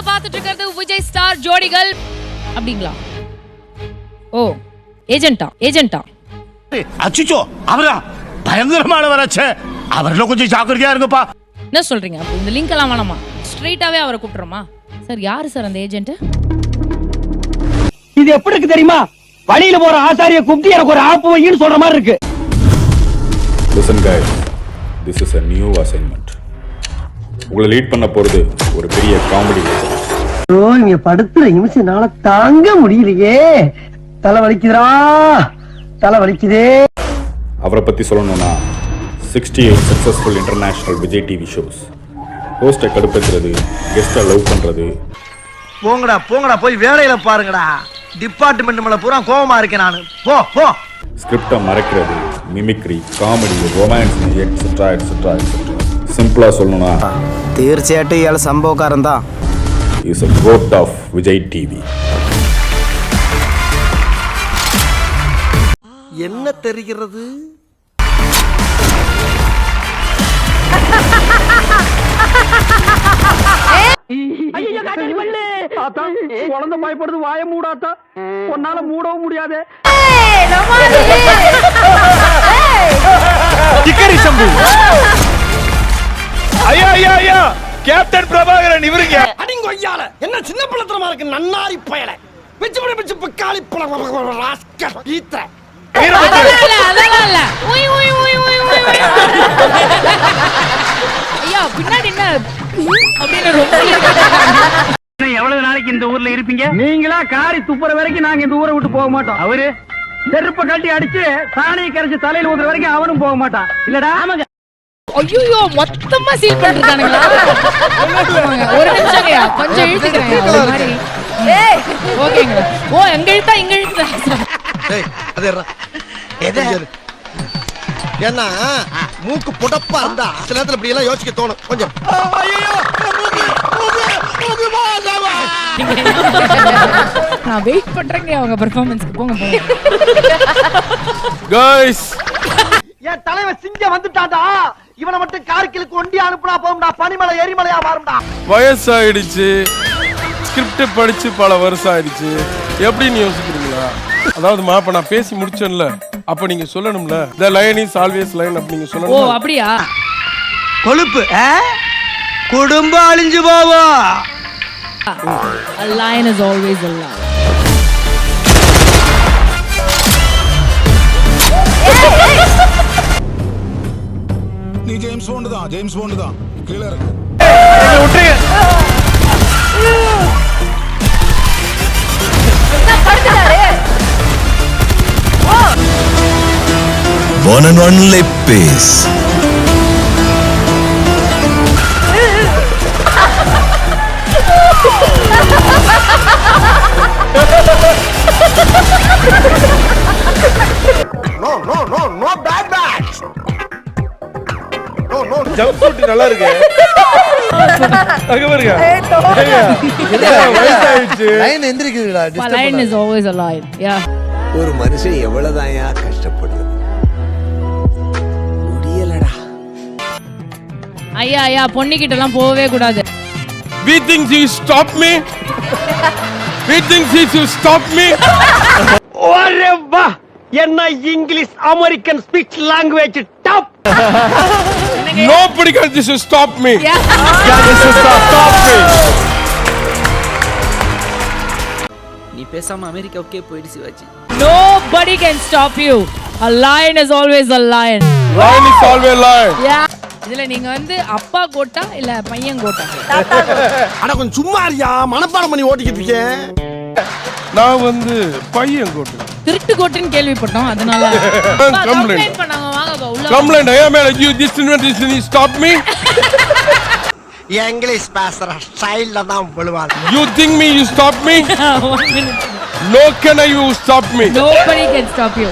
நீங்க பார்த்துட்டு இருக்கிறது விஜய் ஸ்டார் ஜோடிகள் அப்படிங்களா? ஓ ஏஜென்ட்டா ஏஜென்ட்டா. அச்சுச்சோ அவரா? பயங்கரமானவராச்சே அவர்ல கொஞ்சம் ஜாக்கிரதையா இருங்கப்பா. என்ன சொல்றீங்க? அப்போ இந்த லிங்க் எல்லாம் வேணாமா? ஸ்ட்ரெயிட்டாவே அவரை கூப்பிட்டுறோமா? சார் யாரு சார் அந்த ஏஜென்ட் இது எப்படி இருக்கு தெரியுமா? வழியில போற ஆசாரிய கூப்பிட்டு எனக்கு ஒரு ஆப்பு வைன்னு சொல்ற மாதிரி இருக்கு. Listen guys, this is a new assignment. உங்களை லீட் பண்ண போறது ஒரு பெரிய காமெடி ஓ இங்க படுத்துற நிமிஷம்னால தாங்க முடியலையே. தலை வலிக்குதுடா. தலை வலிக்குதே. அவரை பத்தி சொல்லணும்னா sixty eight successful international Vijay TV shows ஹோஸ்டை கடுப்பேற்றுறது கெஸ்ட்டை லவ் பண்றது. போங்கடா போங்கடா போய் வேலையில பாருங்கடா. டிபார்ட்மெண்ட் மேல பூரா கோவமா இருக்கேன் நானு. போ போ. ஸ்கிரிப்டை மறைக்கிறது mimicry comedy romance etcetera etcetera etcetera சிம்பிளாக சொல்லணும்னா തീർച്ചയായിട്ടും ഇയാൾ സംഭവക്കാരൻ എന്താ is a code of Vijay TV என்ன தெரிகிறது? உன்னால மூடவும் முடியாது. ஐயா கேப்டன் பிரபாகரன் இவருங்க. அடிங்க ஐயால என்ன சின்ன பிள்ளத்தனமா இருக்கு நன்னாரி பயல. பிச்சு பிடி பிச்சு பிக்காளி பழம் ராஸ்கல் ஈத்த. பின்னாடி என்ன? அப்படின்னு ரொம்ப எவ்வளவு நாளைக்கு இந்த ஊர்ல இருப்பீங்க? நீங்களா காரி துப்புற வரைக்கும் நாங்க இந்த ஊரை விட்டு போக மாட்டோம். அவரு செருப்ப கட்டி அடிச்சு சாணியை கரைச்சு தலையில ஊத்துற வரைக்கும் அவனும் போக மாட்டான். இல்லடா? ஆமாங்க ஐயோ மொத்தமா சீல் பண்ணிருக்கானுங்களா? ஒரு நிமிஷம் கொஞ்சம் இழுத்துக்கிறேன். ஒரு மாதிரி. ஓகேங்க. ஓ எங்க இழுத்தா இங்க இழுத்தா? டேய் அது எது? ஏன்னா மூக்கு புடப்பா இருந்தா சில நேரத்துல இப்படி எல்லாம் யோசிக்க தோணும். கொஞ்சம். நான் வெயிட் பண்றேங்க அவங்க பெர்ஃபார்மன்ஸ்க்கு போங்க போங்க. கைஸ் என் தலைவன் சிங்கம் வந்துட்டான்டா. இவனை மட்டும் கார்கிலுக்கு ஒண்டி அனுப்புனா போகும்டா. பனிமலை எரிமலையா மாறும்டா. வயசாயிடுச்சு. ஸ்கிரிப்ட் படிச்சு பல வருஷம் ஆயிடுச்சு எப்படின்னு யோசிக்கிறீங்களா? அதாவது மாப்ப நான் பேசி முடிச்சேன்ல. அப்ப நீங்க சொல்லணும்ல? The line is always line அப்படி நீங்க ஓ சொல்லணும் அப்படியா? கொழுப்பு குடும்பம் அழிஞ்சு போவோம் A lion is always நீ ஜேம்ஸ் போண்டு தான் ஜேம்ஸ் போண்டு தான் கீழே இருக்கு One and only peace. Jump suit நல்லா இருக்கு ஒரு மனுஷன் எல்லாம் போகவே கூடாது. என்ன English American speech language top nobody can this will stop me நீ பேசாம அமெரிக்காவுக்கே போயிடு Sivaji Nobody can stop you. A lion is always a lion. line is always line Yeah. இதுல நீங்க வந்து அப்பா கோட்டா இல்ல பையன் கோட்டா அட கொஞ்சம் சும்மா இருயா மனப்பாடம் பண்ணி ஓட்டிக்கிட்டு இருக்கேன் நான் வந்து பையன் கோட்டு திருட்டு கோட்டுன்னு கேள்விப்பட்டோம் அதனால. கம்ப்ளைண்ட் பண்ணாங்க உள்ள ஐயா மேல this stop me இங்கிலீஷ் பேசுற ஸ்டைல்ல தான் think me you stop me One minute. no can I you stop me Nobody can stop you.